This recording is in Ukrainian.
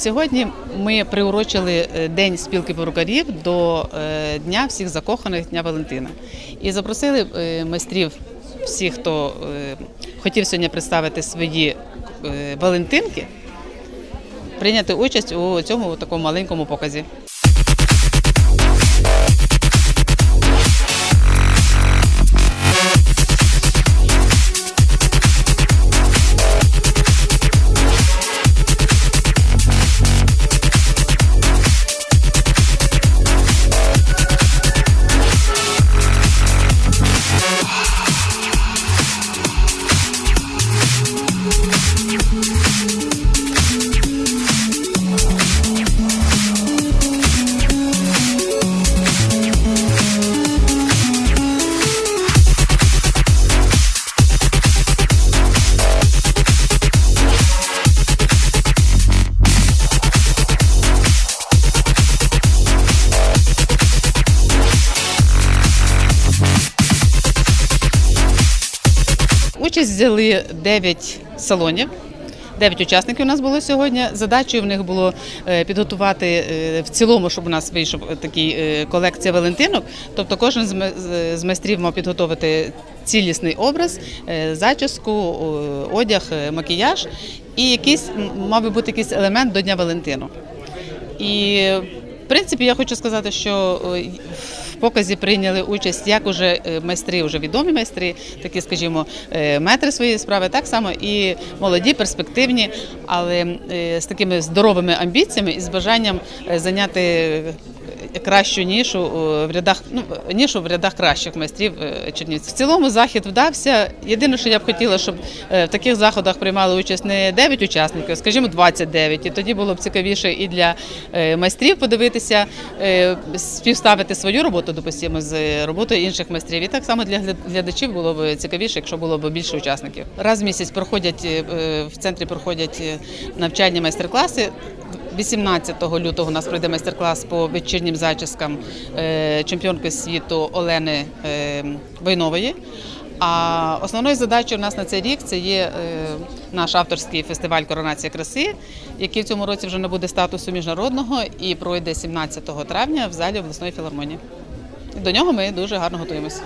Сьогодні ми приурочили е, День спілки перукарів до е, Дня всіх закоханих Дня Валентина. І запросили е, майстрів всіх, хто хотів сьогодні представити свої Валентинки, прийняти участь у цьому такому маленькому показі. Участь взяли 9 салонів. 9 учасників у нас було сьогодні. Задачею в них було е, підготувати е, в цілому, щоб у нас вийшов такий е, колекція Валентинок. Тобто кожен з майстрів мав підготувати цілісний образ, зачіску, одяг, макіяж і якийсь мав би бути якийсь елемент до Дня Валентину. І принципі я хочу сказати, що е, в показі прийняли участь як уже е, майстри, вже відомі майстри, такі, скажімо, е, метри своєї справи, так само і молоді, перспективні, але з такими здоровими амбіціями і з бажанням зайняти кращу нішу е, в рядах, ну нішу в рядах кращих майстрів е, Чернівців. В цілому захід вдався. Єдине, що я б хотіла, щоб е, в таких заходах приймали участь не 9 учасників, скажімо, 29. І тоді було б цікавіше і для майстрів подивитися, співставити свою роботу, допустимо, з роботою інших майстрів. І так само для гля- глядачів було б цікавіше, якщо було б більше учасників. Раз в місяць проходять в центрі проходять навчальні майстер-класи. 18 лютого у нас пройде майстер-клас по вечірнім зачіскам е, чемпіонки світу Олени е, Войнової. А основною задачею у нас на цей рік це є е, наш авторський фестиваль Коронація краси, який в цьому році вже набуде статусу міжнародного і пройде 17 травня в залі обласної філармонії. До нього ми дуже гарно готуємося.